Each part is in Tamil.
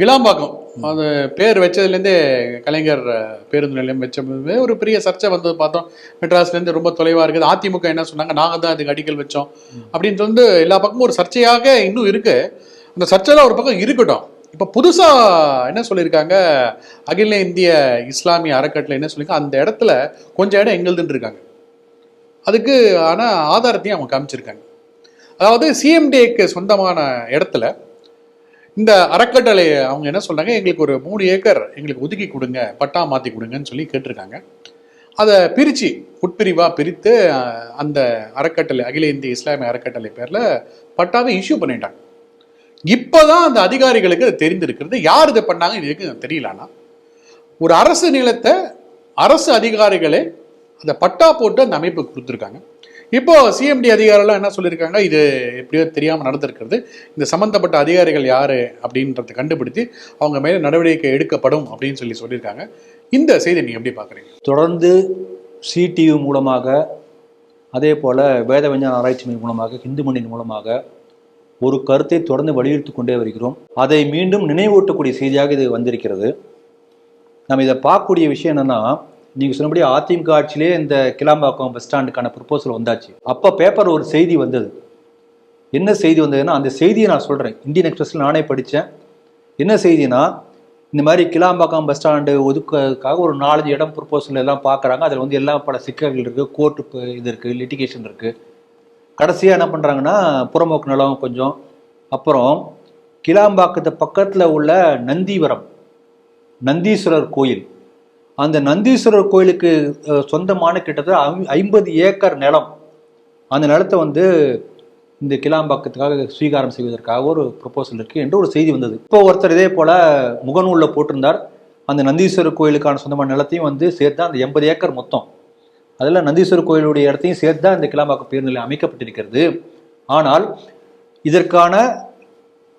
கிளாம்பாக்கம் அது பேர் வச்சதுலேருந்தே கலைஞர் பேருந்து நிலையம் வச்ச ஒரு பெரிய சர்ச்சை வந்து பார்த்தோம். மெட்ராஸ்லேருந்து ரொம்ப தொலைவாக இருக்குது. அதிமுக என்ன சொன்னாங்க? நாங்கள் தான் அதுக்கு அடிக்கல் வச்சோம். அப்படின்ட்டு வந்து எல்லா பக்கமும் ஒரு சர்ச்சையாக இன்னும் இருக்கு. அந்த சர்ச்சைலாம் ஒரு பக்கம் இருக்கட்டும். இப்போ புதுசாக என்ன சொல்லியிருக்காங்க? அகில இந்திய இஸ்லாமிய அறக்கட்டளை என்ன சொல்லியிருக்காங்க அந்த இடத்துல கொஞ்சம் இடம் எங்களுதுன்னு இருக்காங்க. அதுக்கு ஆனால் ஆதாரத்தையும் அவங்க காமிச்சிருக்காங்க. அதாவது சிஎம்டிஏக்கு சொந்தமான இடத்துல இந்த அறக்கட்டளை அவங்க என்ன சொல்கிறாங்க எங்களுக்கு ஒரு மூணு ஏக்கர் எங்களுக்கு ஒதுக்கி கொடுங்க பட்டா மாற்றி கொடுங்கன்னு சொல்லி கேட்டிருக்காங்க. அதை பிரித்து உட்பிரிவாக பிரித்து அந்த அறக்கட்டளை அகில இந்திய இஸ்லாமிய அறக்கட்டளை பேரில் பட்டாவை இஷ்யூ பண்ணிட்டாங்க. இப்போதான் அந்த அதிகாரிகளுக்கு அது தெரிந்திருக்கிறது. யார் இதை பண்ணாங்க? இதுக்கு தெரியலனா ஒரு அரசு நிலத்தை அரசு அதிகாரிகளே அந்த பட்டா போட்டு அந்த அமைப்பு கொடுத்துருக்காங்க. இப்போ சிஎம்டி அதிகாரிகள் என்ன சொல்லியிருக்காங்க இது எப்படியோ தெரியாமல் நடந்திருக்கிறது. இந்த சம்பந்தப்பட்ட அதிகாரிகள் யார் அப்படின்றத கண்டுபிடித்து அவங்க மேலே நடவடிக்கை எடுக்கப்படும் அப்படின்னு சொல்லி சொல்லியிருக்காங்க. இந்த செய்தி நீங்கள் எப்படி பார்க்குறீங்க? தொடர்ந்து சிடிவி மூலமாக அதே போல் வேத விஞ்ஞான ஆராய்ச்சி மையம் மூலமாக ஹிந்து மண்ணின் மூலமாக ஒரு கருத்தை தொடர்ந்து வலியுறுத்தி கொண்டே வருகிறோம். அதை மீண்டும் நினைவூட்டக்கூடிய செய்தியாக இது வந்திருக்கிறது. நம்ம இதை பார்க்கக்கூடிய விஷயம் என்னென்னா நீங்கள் சொன்னபடி அதிமுக ஆட்சியிலே இந்த கிளாம்பாக்கம் பஸ் ஸ்டாண்டுக்கான ப்ரொப்போசல் வந்தாச்சு. அப்போ பேப்பர் ஒரு செய்தி வந்தது. என்ன செய்தி வந்ததுன்னா அந்த செய்தியை நான் சொல்கிறேன் இந்தியன் எக்ஸ்பிரஸில் நானே படித்தேன் என்ன செய்தினா இந்த மாதிரி கிளாம்பாக்கம் பஸ் ஸ்டாண்டு ஒதுக்கிறதுக்காக ஒரு நாலஞ்சு இடம் ப்ரொப்போசல் எல்லாம் பார்க்குறாங்க அதில் வந்து எல்லா பல சிக்கல்கள் இருக்குது கோர்ட்டு இது இருக்குது லிட்டிகேஷன் இருக்குது கடைசியாக என்ன பண்ணுறாங்கன்னா புறம்போக்கு நிலம் கொஞ்சம். அப்புறம் கிளாம்பாக்கத்து பக்கத்தில் உள்ள நந்திவரம் நந்தீஸ்வரர் கோயில். அந்த நந்தீஸ்வரர் கோயிலுக்கு சொந்தமான கிட்டத்தட்ட ஐம்பது ஏக்கர் நிலம். அந்த நிலத்தை வந்து இந்த கிளாம்பாக்கத்துக்காக ஸ்வீகாரம் செய்வதற்காக ஒரு ப்ரொபோசல் இருக்குது என்று ஒரு செய்தி வந்தது. இப்போ ஒருத்தர் இதே போல் முகநூலில் போட்டிருந்தார். அந்த நந்தீஸ்வரர் கோயிலுக்கான சொந்தமான நிலத்தையும் வந்து சேர்த்து அந்த எண்பது ஏக்கர் மொத்தம். அதில் நந்தீஸ்வரர் கோயிலுடைய இடத்தையும் சேர்த்து தான் இந்த கிளாம்பாக்கம் பேருந்து நிலையம் அமைக்கப்பட்டிருக்கிறது. ஆனால் இதற்கான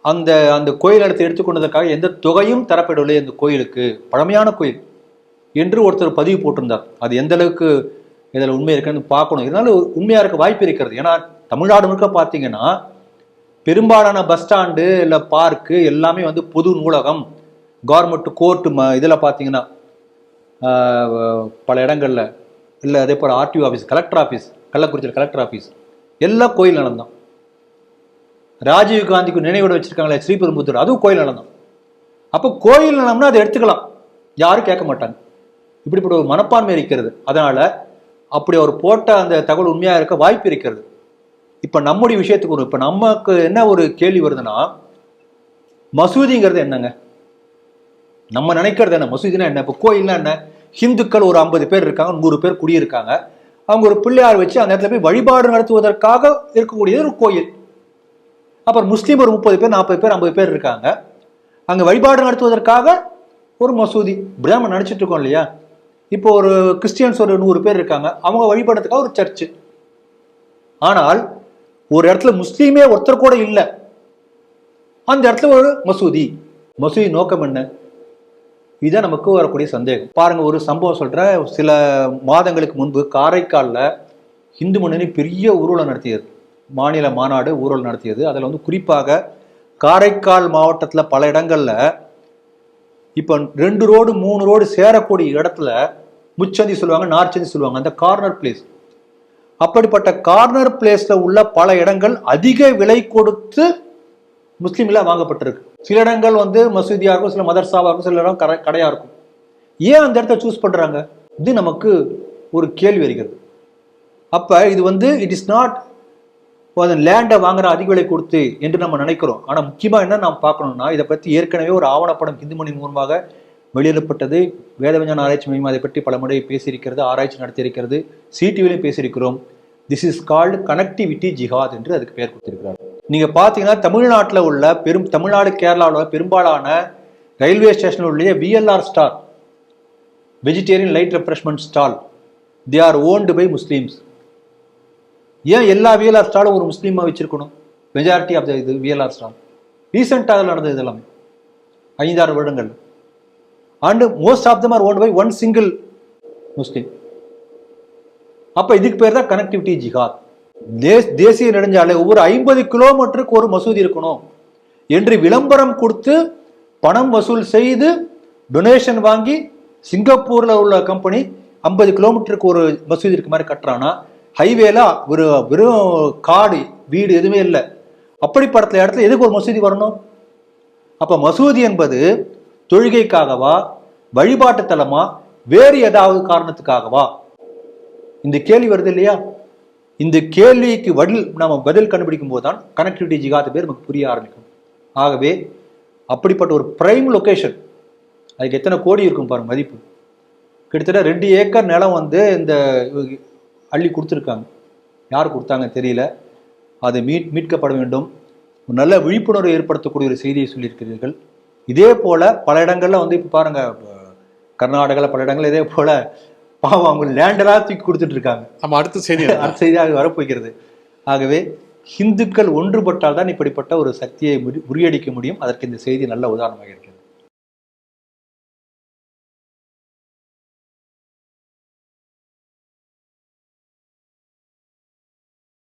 அந்த அந்த கோயில் இடத்தை எடுத்துக்கொண்டதற்காக எந்த தொகையும் தரப்படவில்லை அந்த கோயிலுக்கு. பழமையான கோயில். என்று ஒருத்தர் பதிவு போட்டிருந்தார். அது எந்த அளவுக்கு இதில் உண்மை இருக்குன்னு பார்க்கணும். இருந்தாலும் உண்மையாக இருக்க வாய்ப்பு இருக்கிறது. ஏன்னா தமிழ்நாடு முழுக்க பார்த்தீங்கன்னா பெரும்பாலான பஸ் ஸ்டாண்டு இல்லை பார்க்கு எல்லாமே வந்து பொது நூலகம் கவர்மெண்ட் கோர்ட்டு ம இதில் பார்த்தீங்கன்னா பல இடங்களில் இல்லை அதே போல் ஆர்டிஓ ஆஃபீஸ் கலெக்டர் ஆஃபீஸ் கள்ளக்குறிச்சியில் கலெக்டர் ஆஃபீஸ் எல்லா கோயில் நிலம்தான் ராஜீவ் காந்திக்கு நினைவிட வச்சிருக்காங்களே ஸ்ரீபெரும்புத்தூர் அதுவும் கோயில் நிலம் தான். அப்போ கோயில் நிலம்னா அதை எடுத்துக்கலாம். யாரும் கேட்க மாட்டாங்க. இப்படிப்பட்ட ஒரு மனப்பான்மை இருக்கிறது. அதனால அப்படி அவர் போட்ட அந்த தகவல் உண்மையா இருக்க வாய்ப்பு இருக்கிறது. இப்ப நம்முடைய விஷயத்துக்கு வரும் இப்ப நமக்கு என்ன ஒரு கேள்வி வருதுன்னா மசூதிங்கிறது என்னங்க? நம்ம நினைக்கிறது என்ன? மசூதினா என்ன? இப்போ கோயில்னா என்ன? ஹிந்துக்கள் ஒரு ஐம்பது பேர் இருக்காங்க நூறு பேர் குடியிருக்காங்க. அவங்க ஒரு பிள்ளையார் வச்சு அந்த இடத்துல போய் வழிபாடு நடத்துவதற்காக இருக்கக்கூடியது ஒரு கோயில். அப்புறம் முஸ்லீம் ஒரு முப்பது பேர் நாற்பது பேர் ஐம்பது பேர் இருக்காங்க. அங்கே வழிபாடு நடத்துவதற்காக ஒரு மசூதி. இப்படி நம்ம நினைச்சிட்டு இருக்கோம் இல்லையா? இப்போ ஒரு கிறிஸ்டியன்ஸ் ஒரு நூறு பேர் இருக்காங்க. அவங்க வழிபடுறதுக்காக ஒரு சர்ச்சு. ஆனால் ஒரு இடத்துல முஸ்லீமே ஒருத்தர் கூட இல்லை. அந்த இடத்துல ஒரு மசூதி. மசூதி நோக்கம் என்ன? இதுதான் நமக்கு வரக்கூடிய சந்தேகம். பாருங்க ஒரு சம்பவம் சொல்கிறேன் சில மாதங்களுக்கு முன்பு காரைக்காலில் இந்து முன்னணி பெரிய ஊர்வலம் நடத்தியது. மாநில மாநாடு ஊர்வலம் நடத்தியது. அதில் வந்து குறிப்பாக காரைக்கால் மாவட்டத்தில் பல இடங்களில் இப்போ ரெண்டு ரோடு மூணு ரோடு சேரக்கூடிய இடத்துல முச்சந்தி சொல்லுவாங்க நார்ச்சந்தி சொல்லுவாங்க. அந்த கார்னர் பிளேஸ் அப்படிப்பட்ட கார்னர் பிளேஸ்ல உள்ள பல இடங்கள் அதிக விலை கொடுத்து முஸ்லீம்ல வாங்கப்பட்டிருக்கு. சில இடங்கள் வந்து மசூதியாக இருக்கும் சில மதர்சாவாக இருக்கும் சில இடம் கடை கடையாக இருக்கும். ஏன் அந்த இடத்த சூஸ் பண்ணுறாங்க இது நமக்கு ஒரு கேள்வி வருகிறது. அப்போ இது வந்து இட் இஸ் நாட் அந்த லேண்டை வாங்குற அதிக விலை கொடுத்து என்று நம்ம நினைக்கிறோம். ஆனால் முக்கியமாக என்ன நாம் பார்க்கணும்னா இதை பற்றி ஏற்கனவே ஒரு ஆவணப்படம் இந்து மணி மூலமாக வெளியிடப்பட்டது. வேதவிஞ்ஞான ஆராய்ச்சி மையம் அதை பற்றி பல முறை பேசியிருக்கிறது ஆராய்ச்சி நடத்தியிருக்கிறது சிடிவிலையும் பேசியிருக்கிறோம். This is called connectivity jihad என்று அதுக்கு பெயர் கொடுத்திருக்கிறார். நீங்கள் பார்த்தீங்கன்னா தமிழ்நாட்டில் உள்ள பெரும் தமிழ்நாடு கேரளாவில் பெரும்பாலான ரயில்வே ஸ்டேஷனில் உள்ள VLR star vegetarian light refreshment stall they are owned by Muslims ஏன் எல்லா விஎல்ஆர் ஸ்டாலும் ஒரு முஸ்லீமாக வச்சிருக்கணும்? மெஜாரிட்டி ஆஃப் த இது விஎல்ஆர் ஸ்டால். ரீசெண்டாக நடந்தது இது ஐந்தாறு வருடங்கள். And most of them are own by one single Muslim அப்போ இதுக்கு பேர் தான் கனெக்டிவிட்டி ஜிஹாத் தேஸ் தேசிய நெடுஞ்சாலை ஒவ்வொரு ஐம்பது கிலோமீட்டருக்கு ஒரு மசூதி இருக்கணும். என்று விளம்பரம் கொடுத்து பணம் வசூல் செய்து டொனேஷன் வாங்கி சிங்கப்பூரில் உள்ள கம்பெனி ஐம்பது கிலோமீட்டருக்கு ஒரு மசூதி இருக்க மாதிரி கட்டுறானா? ஹைவேல ஒரு வெறும் காடு வீடு எதுவுமே இல்லை. அப்படிப்பட்ட இடத்துல எதுக்கு ஒரு மசூதி வரணும்? அப்ப மசூதி என்பது தொழுகைக்காகவா வழிபாட்டு தலமா வேறு ஏதாவது காரணத்துக்காகவா? இந்த கேள்வி வருது இல்லையா? இந்த கேள்விக்கு பதில் நம்ம பதில் கண்டுபிடிக்கும் போது தான் கனெக்டிவிட்டி ஜிகாத் பேர் நமக்கு புரிய ஆரம்பிக்கும். ஆகவே அப்படிப்பட்ட ஒரு பிரைம் லொக்கேஷன் அதுக்கு எத்தனை கோடி இருக்கும் பாருங்க மதிப்பு. கிட்டத்தட்ட ரெண்டு ஏக்கர் நிலம் வந்து இந்த அள்ளி கொடுத்துருக்காங்க. யார் கொடுத்தாங்க தெரியல. அது மீட் மீட்கப்பட வேண்டும். ஒரு நல்ல விழிப்புணர்வு ஏற்படுத்தக்கூடிய ஒரு செய்தியை சொல்லியிருக்கிறீர்கள். இதே போல பல இடங்கள்ல வந்து இப்போ பாருங்க கர்நாடகாவில் பல இடங்கள்ல இதே போல பாவம் அவங்க லேண்டெல்லாம் தூக்கி கொடுத்துட்டு இருக்காங்க. நம்ம அடுத்த செய்தி அடுத்த செய்தியாக வரப்போகிறது. ஆகவே ஹிந்துக்கள் ஒன்றுபட்டால் தான் இப்படிப்பட்ட ஒரு சக்தியை முறி- முறியடிக்க முடியும். அதற்கு இந்த செய்தி நல்ல உதாரணமாக இருக்கிறது.